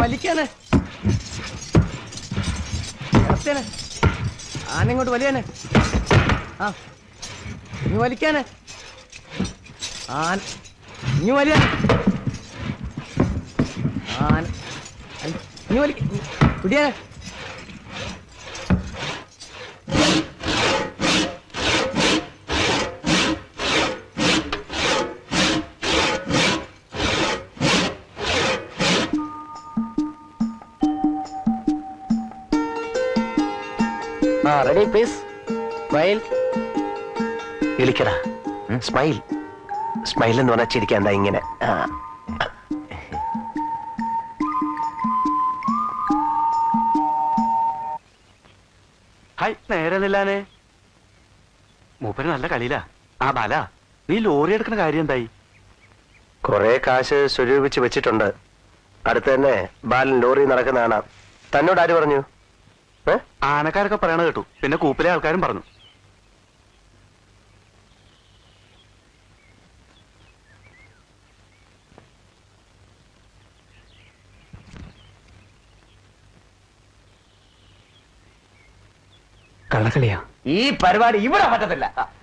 വലിക്കാന്. ആന ആനങ്ങോട്ട് വലിയാന്. ആ നീ വലിക്കാന്. ആന നീ വലിയ ആന നീ വലിക്ക റെഡി പ്ലീസ് സ്മൈൽ വിളിക്കടാ. സ്മൈൽ സ്മൈൽ എന്ന് പറഞ്ഞാൽ ചിരിക്കാൻ എന്താ ഇങ്ങനെ. ഹായ്. നേരെ നില്ലാനേ. മൂപ്പര് നല്ല കളിയിലാ. ആ ബാല നീ ലോറി എടുക്കുന്ന കാര്യം എന്തായി? കുറെ കാശ് സ്വരൂപിച്ച് വെച്ചിട്ടുണ്ട്. അടുത്ത് തന്നെ ബാലൻ ലോറി നടക്കുന്ന കാണാം. തന്നോട് ആര് പറഞ്ഞു? ആനക്കാരൊക്കെ പറയണ കേട്ടു. പിന്നെ കൂപ്പിലെ ആൾക്കാരും പറഞ്ഞു. കള്ളക്കളിയാ? ഈ പരിപാടി ഇവിടെ പറ്റത്തില്ല.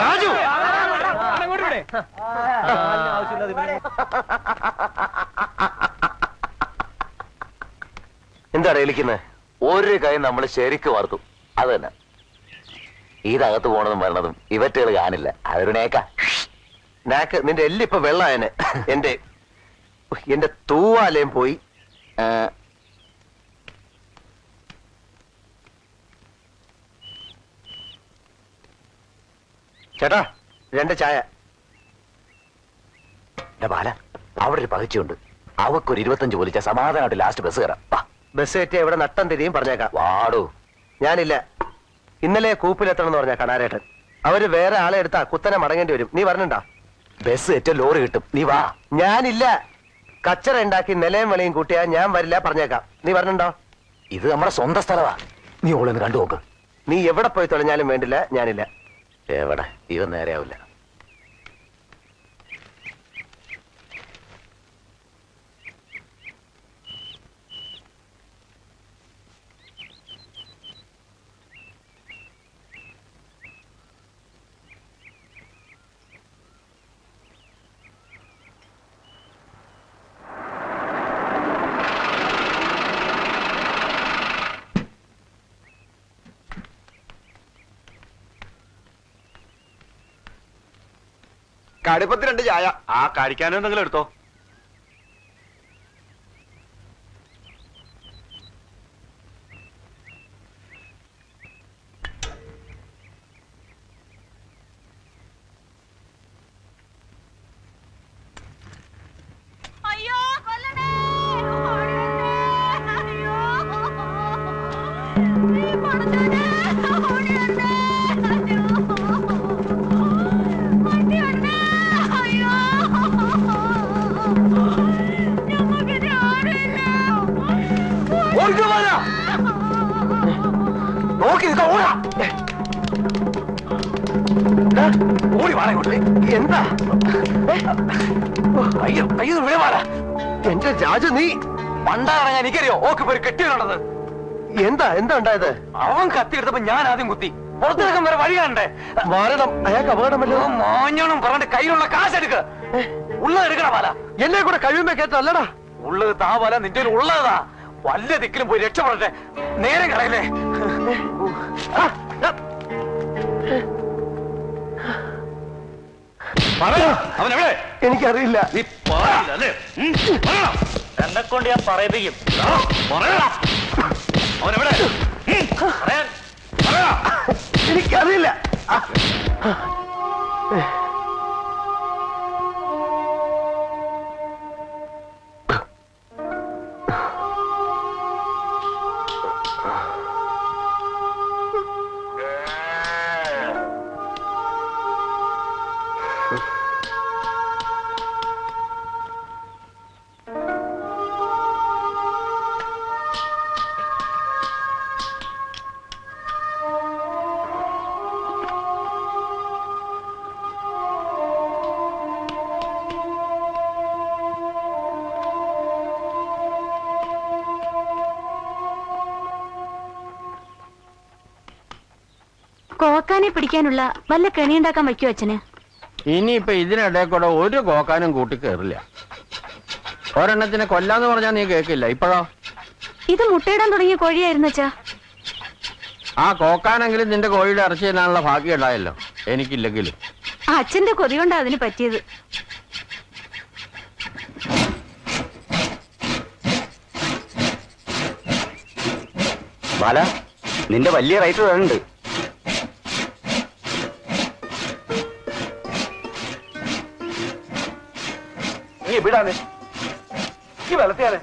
രാജു! എന്താണ് ഒരു കൈ നമ്മൾ ശരിക്ക് വാർത്തു. അത് തന്നെ. ഇതകത്ത് പോണതും വരണതും ഇവറ്റുകൾ കാണില്ല. അതൊരു നേക്ക നാക്ക് നിന്റെ എല്ലിപ്പൊ വെള്ളായനെ. എന്റെ എന്റെ തൂവാലയും പോയി. ചേട്ടാ രണ്ട് ചായ. എന്റെ ബാല അവിടെ ഒരു പകച്ചുണ്ട് അവക്കൊരു ഇരുപത്തഞ്ച് പോലിച്ച സമാധാനമായിട്ട് ലാസ്റ്റ് ബസ് കയറാം വാ, ബസ് കയറ്റി എവിടെ നട്ടം തിരിയും പറഞ്ഞേക്കാം. വാടോ. ഞാനില്ല. ഇന്നലെ കൂപ്പിലെത്തണം എന്ന് പറഞ്ഞ കണാരേട്ടൻ. അവർ വേറെ ആളെ എടുത്താ കുത്തനെ മടങ്ങേണ്ടി വരും. നീ പറഞ്ഞണ്ടാ ബസ് ഏറ്റവും ലോറി കിട്ടും. നീ വാ. ഞാനില്ല. കച്ചറ ഉണ്ടാക്കി നിലയും വെളിയും കൂട്ടിയാ ഞാൻ വരില്ല പറഞ്ഞേക്കാം. നീ പറഞ്ഞുണ്ടോ ഇത് നമ്മുടെ സ്വന്തം സ്ഥലമാ നീ ഓളൊന്ന് കണ്ടു നോക്ക് നീ എവിടെ പോയി തൊലഞ്ഞാലും വേണ്ടില്ല. ഞാനില്ല. എവിടെ? ഇവ നേരെയാവില്ല കടുപ്പത്തി രണ്ട് ചായ. ആ കഴിക്കാനോ എന്തെങ്കിലും എടുത്തോ. വാടാ എന്താ? അയ്യോ അയ്യോ ഇവിടെ വാടാ. എന്റെ രാജു നീ പണ്ടാറങ്ങാൻ എനിക്കറിയോ? ഓക്ക് ഒരു കെട്ടിയിട്ടുള്ളത് എന്താ എന്താ ഉണ്ടായത്? അവൻ കത്തിയെടുത്തപ്പോ ഞാൻ ആദ്യം കുത്തി. പുറത്തിറക്കാൻ വേറെ വഴി കാണണ്ടേ? മരണം അയാൾക്ക് അപകടമല്ലോ. മോഞ്ഞോണം പറഞ്ഞിട്ട് കയ്യിലുള്ള കാശ് എടുക്ക ഉള്ളത് എടുക്കണ പാല. എന്നെ കൂടെ കഴിയുമ്പോ കേട്ടല്ലടാ ഉള്ളത് താ പാല. നിന്റെ ഉള്ളതാ. വല്ല ദിക്കിലും പോയി രക്ഷപ്പെടട്ടെ. നേരെ കളയല്ലേ അവനെവിടെ? എനിക്കറിയില്ല. നീ പറയില്ലല്ലേ എന്നെ കൊണ്ട് ഞാൻ പറയിപ്പിക്കും. പറയാൻ. പറയടാ. എനിക്കറിയില്ല. കോക്കാനെ പിടിക്കാനുള്ള വല്ല കെണിയുണ്ടാക്കാൻ വയ്ക്കോ അച്ഛന്? ഇനിയിപ്പൊ ഇതിനിടയിൽ കൂടെ ഒരു കോക്കാനും കൂട്ടി കയറില്ല ഒരെണ്ണത്തിനെ കൊല്ലാന്ന് പറഞ്ഞാൽ നീ കേക്കില്ല. ഇപ്പോഴോ? ഇത് മുട്ടയിടാൻ തുടങ്ങിയ കോഴിയായിരുന്നു അച്ഛാ. ആ കോക്കാനെങ്കിലും നിന്റെ കോഴിയുടെ ഇറച്ചി തന്നാനുള്ള ഭാഗ്യം ഉണ്ടായല്ലോ. എനിക്കില്ലെങ്കിലും. അച്ഛന്റെ കൊതി കൊണ്ടാ അതിന് പറ്റിയത്. ബാല നിന്റെ വലിയ റൈറ്റ് വരുന്നുണ്ട് നീ വിടാതെ. നീ വെള്ളത്തിയാലേ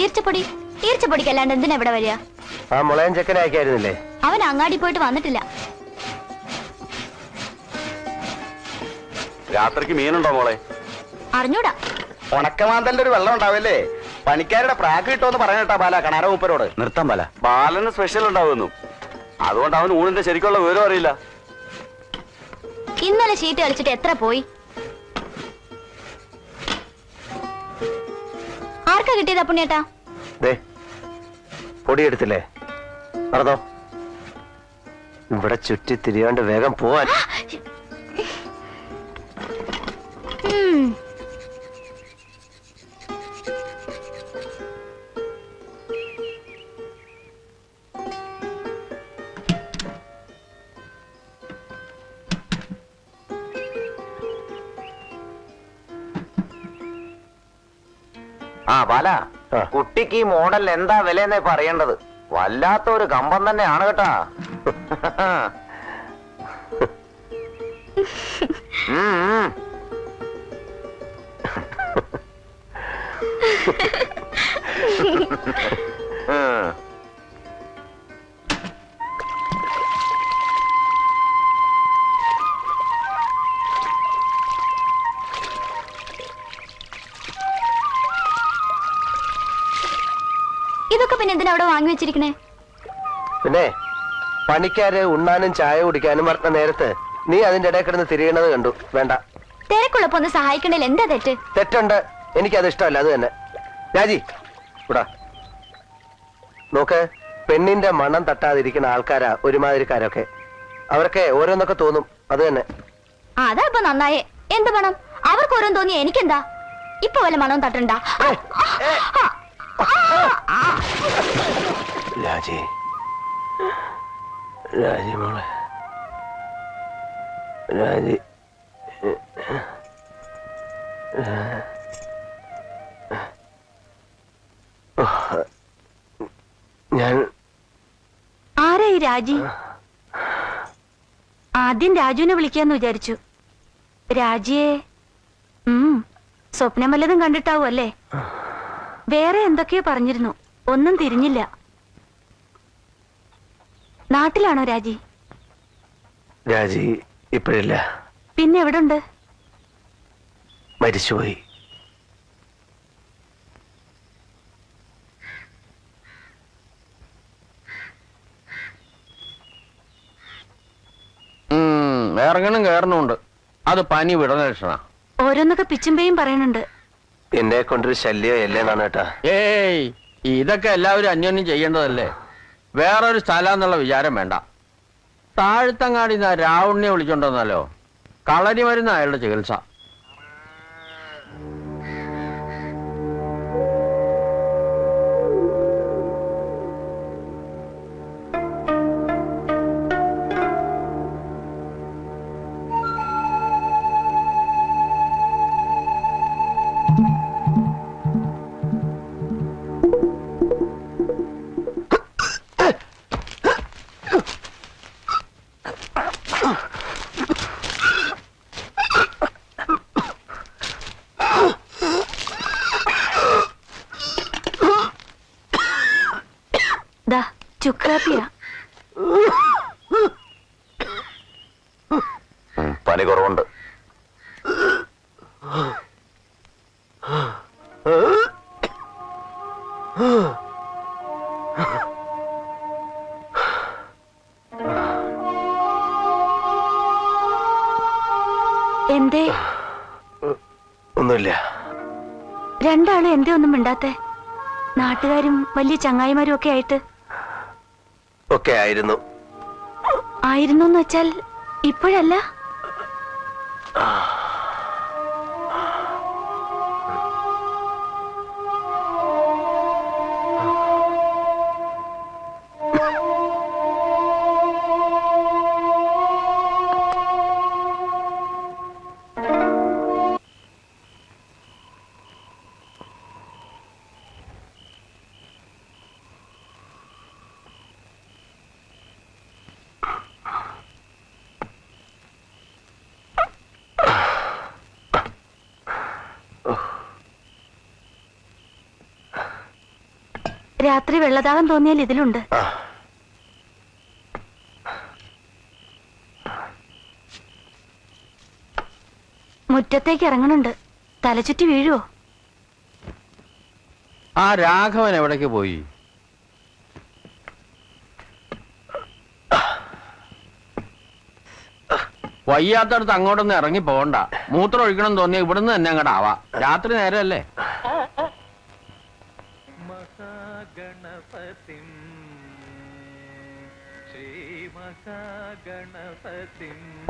ഈർച്ചപ്പൊടി ഈർച്ചപ്പൊടിക്ക് അല്ലാണ്ട് എന്തിനാ ഇവിടെ വരിക? ആ മുളയൻ ചെക്കനെ അയക്കായിരുന്നില്ലേ? അവൻ അങ്ങാടി പോയിട്ട് വന്നിട്ടില്ല. രാത്രിക്ക് മീനുണ്ടോ മോളെ? അറിഞ്ഞൂടാ. ഉണക്കമാന്തലിന്റെ ഒരു വെള്ളം ഉണ്ടാവില്ലേ? പണിക്കാരുടെ പ്രാക്ക് കിട്ടുമെന്ന് പറഞ്ഞിട്ടാ ബാല കണാര മൂപ്പരോട്. നിർത്താൻ ബാല. ബാലന് സ്പെഷ്യൽ ഉണ്ടാവുന്നു. അതുകൊണ്ട് അവൻ ഊണിന്റെ ശരിക്കുള്ള വിവരം അറിയില്ല. ഇന്നലെ ഷീറ്റ് കളിച്ചിട്ട് എത്ര പോയി? ആർക്കാ കിട്ടിയതാ പുണ്യേട്ടാ പൊടിയെടുത്തില്ലേ? പറഞ്ഞോ ഇവിടെ ചുറ്റി തിരിയാണ്ട് വേഗം പോവാൻ. ആ ബാല. കുട്ടിക്ക് ഈ മോഡൽ എന്താ വിലയെന്നേ പറയേണ്ടത്. വല്ലാത്ത ഒരു കമ്പം തന്നെയാണ് കേട്ടാ. ഉം, വെച്ചിരിക്കണേ? പിന്നെ പണിക്കാര് ഉണ്ണാനും ചായ കുടിക്കാനും പറഞ്ഞ നേരത്ത് നീ അതിന്റെ ഇടയിൽ കിടന്ന് തിരിയണത് കണ്ടു. വേണ്ട. തിരക്കുള്ളപ്പോ ഒന്ന് സഹായിക്കണേൽ എന്താ തെറ്റ്? തെറ്റുണ്ട്. എനിക്കത് ഇഷ്ടമല്ല. അത് തന്നെ. രാജി ഇവിടാ നോക്ക് പെണ്ണിന്റെ മണം തട്ടാതിരിക്കുന്ന ആൾക്കാരാ ഒരുമാതിരിക്കാരൊക്കെ. അവർക്കെ ഓരോന്നൊക്കെ തോന്നും. അത് തന്നെ. അതാ ഇപ്പൊ നന്നായേ. എന്ത് മണം? അവർക്ക് ഓരോന്ന് തോന്നിയ എനിക്കെന്താ? ഇപ്പൊ വല്ല മണവും തട്ടണ്ട? രാജി. രാജി മോളെ. രാജി. ഞാൻ ആരായി രാജി? ആദ്യം രാജുവിനെ വിളിക്കാന്ന് വിചാരിച്ചു. രാജിയെ സ്വപ്നം വല്ലതും കണ്ടിട്ടാവും അല്ലേ വേറെ എന്തൊക്കെയോ പറഞ്ഞിരുന്നു. ഒന്നും തിരിഞ്ഞില്ല. നാട്ടിലാണോ രാജി? രാജി ഇപ്പോഴില്ല. പിന്നെ എവിടെ ഉണ്ട് മരിച്ചുപോയി. ഉം, ഇറങ്ങണം കയറണമുണ്ട്. അത് പനി വിടണ ലക്ഷണ. ഓരോന്നൊക്കെ പിച്ചുമ്പയും പറയുന്നുണ്ട് എന്നെ കൊണ്ടൊരു ശല്യം അല്ലേ കേട്ടാ. ഏയ് ഇതൊക്കെ എല്ലാവരും അന്യോന്യം ചെയ്യേണ്ടതല്ലേ? വേറൊരു സ്ഥലം എന്നുള്ള വിചാരം വേണ്ട. താഴ്ത്തങ്ങാടി രാവുണ്ണിയെ വിളിച്ചോണ്ടോന്നല്ലോ. കളരി മരുന്ന് അയാളുടെ ചികിത്സ. എന്തേ? ഒന്നുമില്ല. രണ്ടാളും എന്തേ ഒന്നും മിണ്ടാത്തെ? നാട്ടുകാരും വലിയ ചങ്ങായിമാരും ഒക്കെ ആയിട്ട്. ഒക്കെ ആയിരുന്നു. ആയിരുന്നു എന്ന് വെച്ചാൽ ഇപ്പോഴല്ല? രാത്രി വെള്ളദാഹം തോന്നിയാൽ ഇതിലുണ്ട്. മുറ്റത്തേക്ക് ഇറങ്ങണുണ്ട്. തലചുറ്റി വീഴുവോ? ആ രാഘവൻ എവിടേക്ക് പോയി? വയ്യാത്തടത്ത് അങ്ങോട്ടൊന്നും ഇറങ്ങി പോകണ്ട. മൂത്രം ഒഴിക്കണം തോന്നിയ ഇവിടുന്ന് തന്നെ അങ്ങോട്ടാവാ രാത്രി നേരമല്ലേ?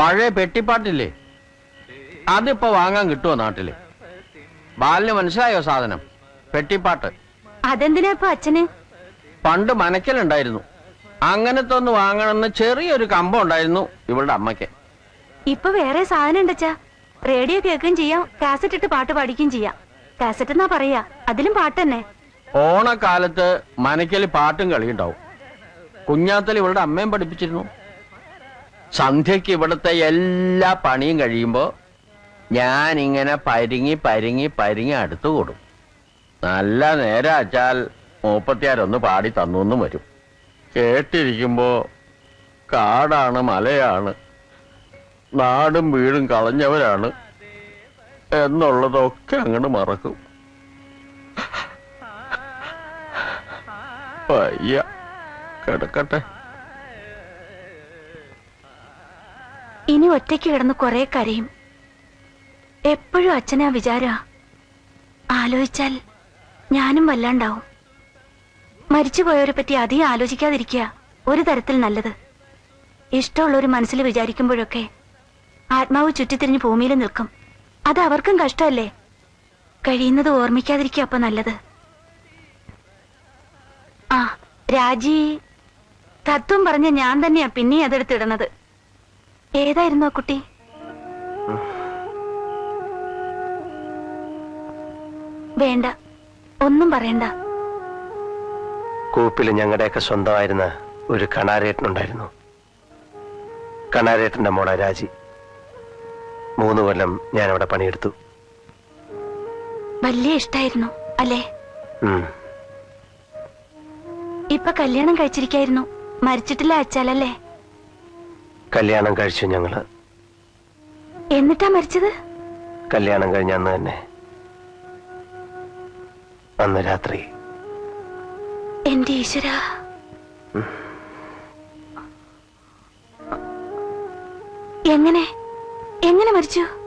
പഴയ പെട്ടിപ്പാട്ടില്ലേ? അതിപ്പോ വാങ്ങാൻ കിട്ടുമോ നാട്ടിൽ? ബാലിന് മനസ്സിലായോ സാധനം? പെട്ടിപ്പാട്ട്. അതെന്തിനാ അച്ഛന്? പണ്ട് മനക്കലുണ്ടായിരുന്നു. അങ്ങനത്തെ ഒന്ന് വാങ്ങണമെന്ന് ചെറിയൊരു കമ്പം ഉണ്ടായിരുന്നു ഇവളുടെ അമ്മയ്ക്ക്. ഇപ്പൊ വേറെ സാധനം ഉണ്ടച്ചാ റേഡിയോ കേൾക്കുകയും ചെയ്യാം കാസറ്റ് ഇട്ട് പാട്ട് പാടിക്കുകയും ചെയ്യാം. കാസറ്റ് എന്നാ പറയാ? അതിലും പാട്ട് തന്നെ ഓണക്കാലത്ത് മനക്കൽ പാട്ടും കളിയുണ്ടാവും. കുഞ്ഞാത്തൽ ഇവളുടെ അമ്മയും പഠിപ്പിച്ചിരുന്നു. സന്ധ്യക്ക് ഇവിടുത്തെ എല്ലാ പണിയും കഴിയുമ്പോൾ ഞാൻ ഇങ്ങനെ പരിങ്ങി പരിങ്ങി പരിങ്ങി അടുത്തു കൂടും. നല്ല നേരം അച്ചാൽ മൂപ്പത്തിയാരൊന്ന് പാടി തന്നു വരും. കേട്ടിരിക്കുമ്പോൾ കാടാണ് മലയാണ്. നാടും വീടും കളഞ്ഞവരാണ്. എന്നുള്ളതൊക്കെ അങ്ങോട്ട് മറക്കും. പയ്യ കിടക്കട്ടെ. ഇനി ഒറ്റയ്ക്ക് കിടന്ന് കുറെ കരയും. എപ്പോഴും അച്ഛനാ വിചാര. ആലോചിച്ചാൽ ഞാനും വല്ലാണ്ടാവും. മരിച്ചുപോയവരെ പറ്റി അധികം ആലോചിക്കാതിരിക്കുക. ഒരു തരത്തിൽ നല്ലത്. ഇഷ്ടമുള്ളൊരു മനസ്സിൽ വിചാരിക്കുമ്പോഴൊക്കെ ആത്മാവ് ചുറ്റിത്തിരിഞ്ഞ് ഭൂമിയിൽ നിൽക്കും. അത് അവർക്കും കഷ്ടമല്ലേ? കഴിയുന്നത് ഓർമ്മിക്കാതിരിക്കുക അപ്പൊ നല്ലത്. ആ രാജി. തത്വം പറഞ്ഞ ഞാൻ തന്നെയാ പിന്നെ അതെടുത്തിടണത് ഏതായിരുന്നു ആ കുട്ടി? വേണ്ട. ഒന്നും പറയണ്ട. കൂപ്പിൽ ഞങ്ങളുടെയൊക്കെ സ്വന്തമായിരുന്ന ഒരു കണാരേട്ടനുണ്ടായിരുന്നു. കണാരേട്ടന്റെ മോളെ രാജി. മൂന്ന് കൊല്ലം ഞാൻ അവിടെ പണിയെടുത്തു. വലിയ ഇഷ്ടായിരുന്നു അല്ലേ? ഉം. ഇപ്പൊ കല്യാണം കഴിച്ചിരിക്കായിരുന്നു. മരിച്ചിട്ടില്ല അച്ചാലല്ലേ കല്യാണം കഴിച്ചു ഞങ്ങൾ. എന്നിട്ടാ മരിച്ചത്? കല്യാണം കഴിഞ്ഞ അന്ന് തന്നെ. അന്ന് രാത്രി. എന്റെ ഈശ്വര. എങ്ങനെ? എങ്ങനെ മരിച്ചു?